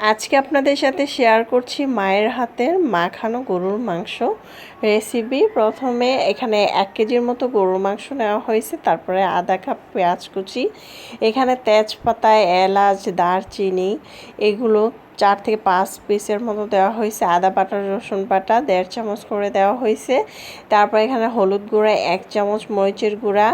আজকে আপনাদের সাথে শেয়ার করছি মায়ের হাতের মাখানো গরুর মাংস রেসিপি প্রথমে এখানে এক কেজির মতো গরুর মাংস নেওয়া হয়েছে, তারপরে আধা কাপ পেঁয়াজ কুচি, এখানে তেজপাতা, এলাচ, দারচিনি, এগুলো চার থেকে পাঁচ পিসের মতো দেওয়া হয়েছে। আদা বাটা, রসুন বাটা, দেড় চামচ করে দেওয়া হয়েছে। তারপর এখানে হলুদ গুঁড়া, এক চামচ মরিচের গুঁড়া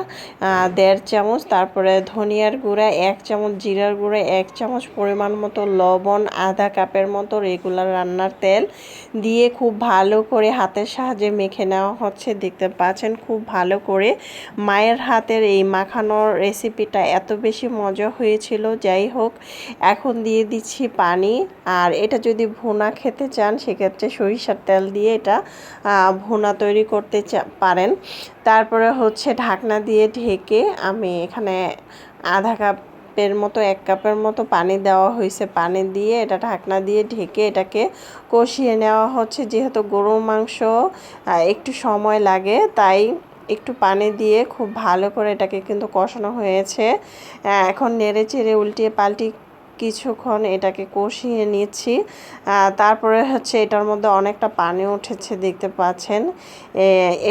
দেড় চামচ। তারপরে ধনিয়ার গুঁড়া, এক চামচ জিরার গুঁড়া, এক চামচ পরিমাণ মতো লবণ, আধা কাপের মতো রেগুলার রান্নার তেল দিয়ে খুব ভালো করে হাতের সাহায্যে মেখে নেওয়া হচ্ছে। দেখতে পাচ্ছেন খুব ভালো করে মায়ের হাতের এই মাখানোর রেসিপিটা এত বেশি মজা হয়েছিল। যাই হোক, এখন দিয়ে দিচ্ছি পানি। আর এটা যদি ভুনা খেতে চান, সেক্ষেত্রে সরিষার তেল দিয়ে এটা ভুনা তৈরি করতে পারেন। তারপরে হচ্ছে ঢাকনা দিয়ে ঢেকে আমি এখানে আধা কাপ কাপের মতো, এক কাপের মতো পানি দেওয়া হয়েছে। পানি দিয়ে এটা ঢাকনা দিয়ে ঢেকে এটাকে কষিয়ে নেওয়া হচ্ছে। যেহেতু গরুর মাংস একটু সময় লাগে, তাই একটু পানি দিয়ে খুব ভালো করে এটাকে কিন্তু কষানো হয়েছে। এখন নেড়ে চেড়ে উল্টিয়ে পাল্টি কিছুক্ষণ এটাকে কষিয়ে নিচ্ছি। তারপরে হচ্ছে এটার মধ্যে অনেকটা পানি উঠেছে, দেখতে পাচ্ছেন।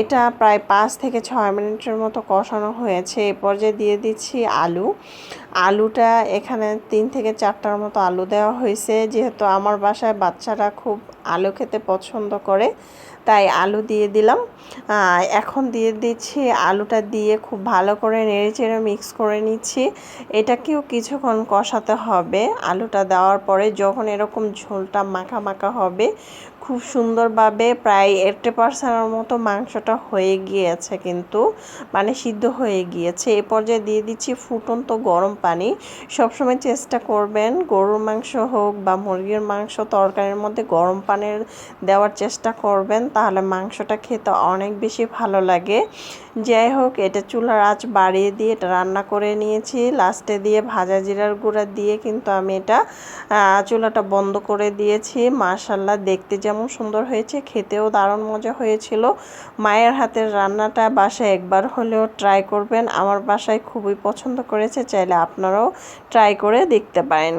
এটা প্রায় পাঁচ থেকে ছয় মিনিটের মতো কষানো হয়েছে। এ পর্যায়ে দিয়ে দিচ্ছি আলু। আলুটা এখানে তিন থেকে চারটার মতো আলু দেওয়া হয়েছে। যেহেতু আমার বাসায় বাচ্চারা খুব আলু খেতে পছন্দ করে, তাই আলু দিয়ে দিলাম। এখন দিয়ে দিচ্ছি আলুটা দিয়ে খুব ভালো করে নেড়ে চেড়ে মিক্স করে নিচ্ছি। এটাকেও কিছুক্ষণ কষাতে হবে। আলুটা দেওয়ার পরে যখন এরকম ঝোলটা মাখা মাখা হবে খুব সুন্দরভাবে প্রায় এইটটি পার্সেন্টের মতো মাংসটা হয়ে গিয়েছে কিন্তু মানে সিদ্ধ হয়ে গিয়েছে। এ পর্যায়ে দিয়ে দিচ্ছি ফুটন্ত গরম পানি। সবসময় চেষ্টা করবেন গরুর মাংস হোক বা মুরগির মাংস তরকারির মধ্যে গরম পানির দেওয়ার চেষ্টা করবেন, তাহলে মাংসটা খেতে অনেক বেশি ভালো লাগে। যাই হোক, এটা চুলার আঁচ বাড়িয়ে দিয়ে এটা রান্না করে নিয়েছি। লাস্টে দিয়ে ভাজা জিরার গুঁড়া দিয়ে কিন্তু আমি এটা চুলাটা বন্ধ করে দিয়েছি। মাশাল্লাহ দেখতে যেমন সুন্দর হয়েছে, খেতেও দারুণ মজা হয়েছিল। মায়ের হাতের রান্নাটা বাসায় একবার হলেও ট্রাই করবেন। আমার বাসায় খুবই পছন্দ করেছে, চাইলে আপনারাও ট্রাই করে দেখতে পারেন।